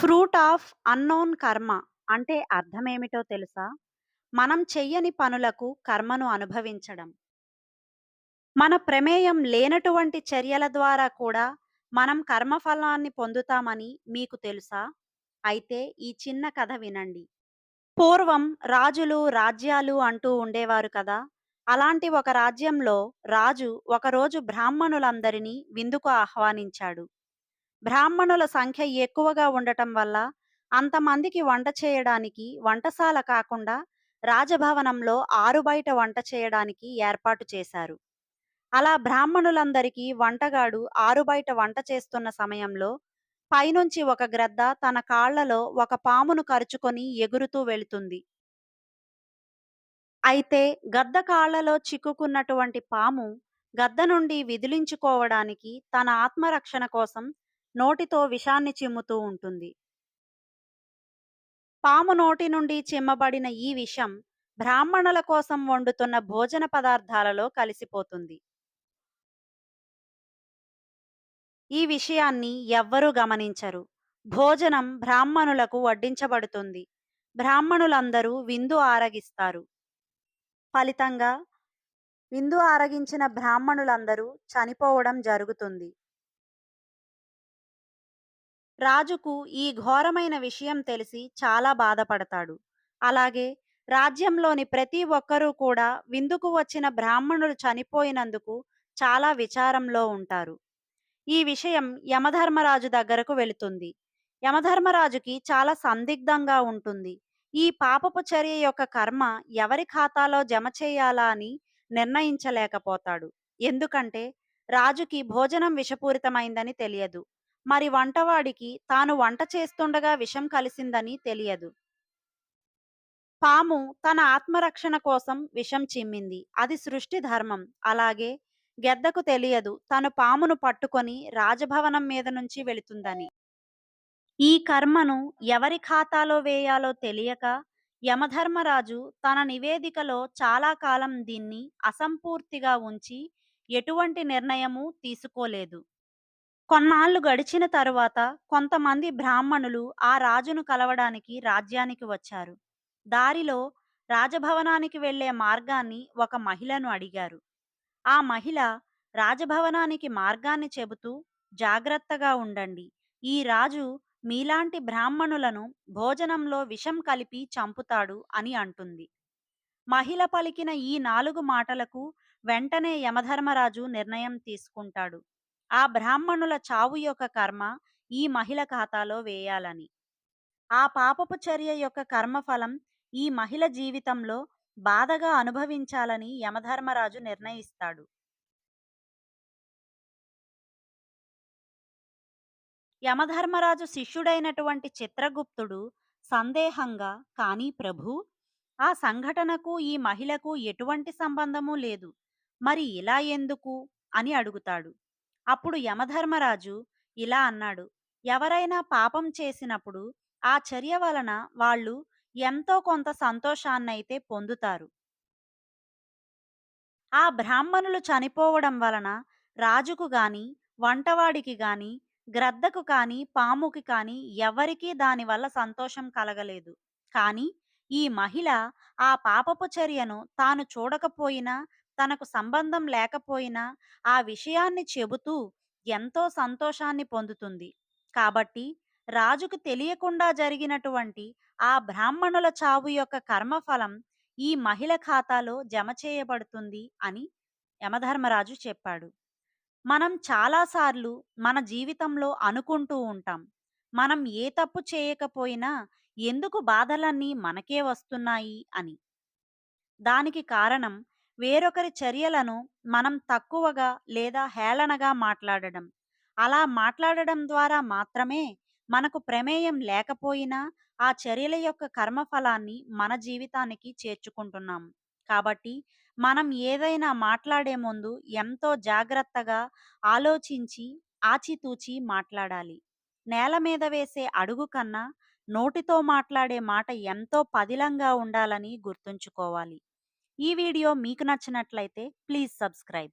Fruit of unknown కర్మ అంటే అర్థమేమిటో తెలుసా? మనం చెయ్యని పనులకు కర్మను అనుభవించడం. మన ప్రమేయం లేనటువంటి చర్యల ద్వారా కూడా మనం కర్మఫలాన్ని పొందుతామని మీకు తెలుసా? అయితే ఈ చిన్న కథ వినండి. పూర్వం రాజులు, రాజ్యాలు అంటూ ఉండేవారు కదా! అలాంటి ఒక రాజ్యంలో రాజు ఒకరోజు బ్రాహ్మణులందరినీ విందుకు ఆహ్వానించాడు. బ్రాహ్మణుల సంఖ్య ఎక్కువగా ఉండటం వల్ల అంతమందికి వంట చేయడానికి వంటశాల కాకుండా రాజభవనంలో ఆరుబయట వంట చేయడానికి ఏర్పాటు చేశారు. అలా బ్రాహ్మణులందరికీ వంటగాడు ఆరుబయట వంట చేస్తున్న సమయంలో పైనుంచి ఒక గ్రద్ద తన కాళ్ళలో ఒక పామును కరుచుకొని ఎగురుతూ వెళుతుంది. అయితే గద్ద కాళ్ళలో చిక్కుకున్నటువంటి పాము గద్ద నుండి విదిలించుకోవడానికి తన ఆత్మరక్షణ కోసం నోటితో విషాన్ని చిమ్ముతూ ఉంటుంది. పాము నోటి నుండి చిమ్మబడిన ఈ విషం బ్రాహ్మణుల కోసం వండుతున్న భోజన పదార్థాలలో కలిసిపోతుంది. ఈ విషయాన్ని ఎవ్వరూ గమనించరు. భోజనం బ్రాహ్మణులకు వడ్డించబడుతుంది. బ్రాహ్మణులందరూ విందు ఆరగిస్తారు. ఫలితంగా విందు ఆరగించిన బ్రాహ్మణులందరూ చనిపోవడం జరుగుతుంది. రాజుకు ఈ ఘోరమైన విషయం తెలిసి చాలా బాధపడతాడు. అలాగే రాజ్యంలోని ప్రతి ఒక్కరూ కూడా విందుకు వచ్చిన బ్రాహ్మణులు చనిపోయినందుకు చాలా విచారంలో ఉంటారు. ఈ విషయం యమధర్మరాజు దగ్గరకు వెళుతుంది. యమధర్మరాజుకి చాలా సందిగ్ధంగా ఉంటుంది. ఈ పాపపు చర్య యొక్క కర్మ ఎవరి ఖాతాలో జమ చేయాలా అని నిర్ణయించలేకపోతాడు. ఎందుకంటే రాజుకి భోజనం విషపూరితమైందని తెలియదు. మరి వంటవాడికి తాను వంట చేస్తుండగా విషం కలిసిందని తెలియదు. పాము తన ఆత్మరక్షణ కోసం విషం చిమ్మింది. అది సృష్టి ధర్మం. అలాగే గెద్దకు తెలియదు తను పామును పట్టుకొని రాజభవనం మీద నుంచి వెళుతుందని. ఈ కర్మను ఎవరి ఖాతాలో వేయాలో తెలియక యమధర్మరాజు తన నివేదికలో చాలా కాలం దీన్ని అసంపూర్తిగా ఉంచి ఎటువంటి నిర్ణయమూ తీసుకోలేదు. కొన్నాళ్ళు గడిచిన తరువాత కొంతమంది బ్రాహ్మణులు ఆ రాజును కలవడానికి రాజ్యానికి వచ్చారు. దారిలో రాజభవనానికి వెళ్ళే మార్గాన్ని ఒక మహిళను అడిగారు. ఆ మహిళ రాజభవనానికి మార్గాన్ని చెబుతూ జాగ్రత్తగా ఉండండి. ఈ రాజు మీలాంటి బ్రాహ్మణులను భోజనంలో విషం కలిపి చంపుతాడు అని అంటుంది. మహిళ పలికిన ఈ నాలుగు మాటలకు వెంటనే యమధర్మరాజు నిర్ణయం తీసుకుంటాడు. ఆ బ్రాహ్మణుల చావు యొక్క కర్మ ఈ మహిళ ఖాతాలో వేయాలని. ఆ పాపపు చర్య యొక్క కర్మఫలం ఈ మహిళ జీవితంలో బాధగా అనుభవించాలని యమధర్మరాజు నిర్ణయిస్తాడు. యమధర్మరాజు శిష్యుడైనటువంటి చిత్రగుప్తుడు సందేహంగా కానీ ప్రభూ ఆ సంఘటనకు ఈ మహిళకు ఎటువంటి సంబంధమూ లేదు. మరి ఇలా ఎందుకు అని అడుగుతాడు. అప్పుడు యమధర్మరాజు ఇలా అన్నాడు. ఎవరైనా పాపం చేసినప్పుడు ఆ చర్య వలన వాళ్ళు ఎంతో కొంత సంతోషాన్నైతే పొందుతారు. ఆ బ్రాహ్మణులు చనిపోవడం వలన రాజుకు గాని, వంటవాడికి గాని, గ్రద్దకు కాని, పాముకి కాని ఎవరికీ దానివల్ల సంతోషం కలగలేదు. కానీ ఈ మహిళ ఆ పాపపు చర్యను తాను చూడకపోయినా, తనకు సంబంధం లేకపోయినా ఆ విషయాన్ని చెబుతూ ఎంతో సంతోషాన్ని పొందుతుంది. కాబట్టి రాజుకు తెలియకుండా జరిగినటువంటి ఆ బ్రాహ్మణుల చావు యొక్క కర్మఫలం ఈ మహిళ ఖాతాలో జమ చేయబడుతుంది అని యమధర్మరాజు చెప్పాడు. మనం చాలాసార్లు మన జీవితంలో అనుకుంటూ ఉంటాం. మనం ఏ తప్పు చేయకపోయినా ఎందుకు బాధలన్నీ మనకే వస్తున్నాయి అని. దానికి కారణం వేరొకరి చర్యలను మనం తక్కువగా లేదా హేళనగా మాట్లాడడం. అలా మాట్లాడడం ద్వారా మాత్రమే మనకు ప్రమేయం లేకపోయినా ఆ చర్యల యొక్క కర్మఫలాన్ని మన జీవితానికి చేర్చుకుంటున్నాం. కాబట్టి మనం ఏదైనా మాట్లాడే ముందు ఎంతో జాగ్రత్తగా ఆలోచించి, ఆచితూచి మాట్లాడాలి. నేల మీద వేసే అడుగు కన్నా నోటితో మాట్లాడే మాట ఎంతో పదిలంగా ఉండాలని గుర్తుంచుకోవాలి. ఈ వీడియో మీకు నచ్చినట్లయితే ప్లీజ్ సబ్స్క్రైబ్.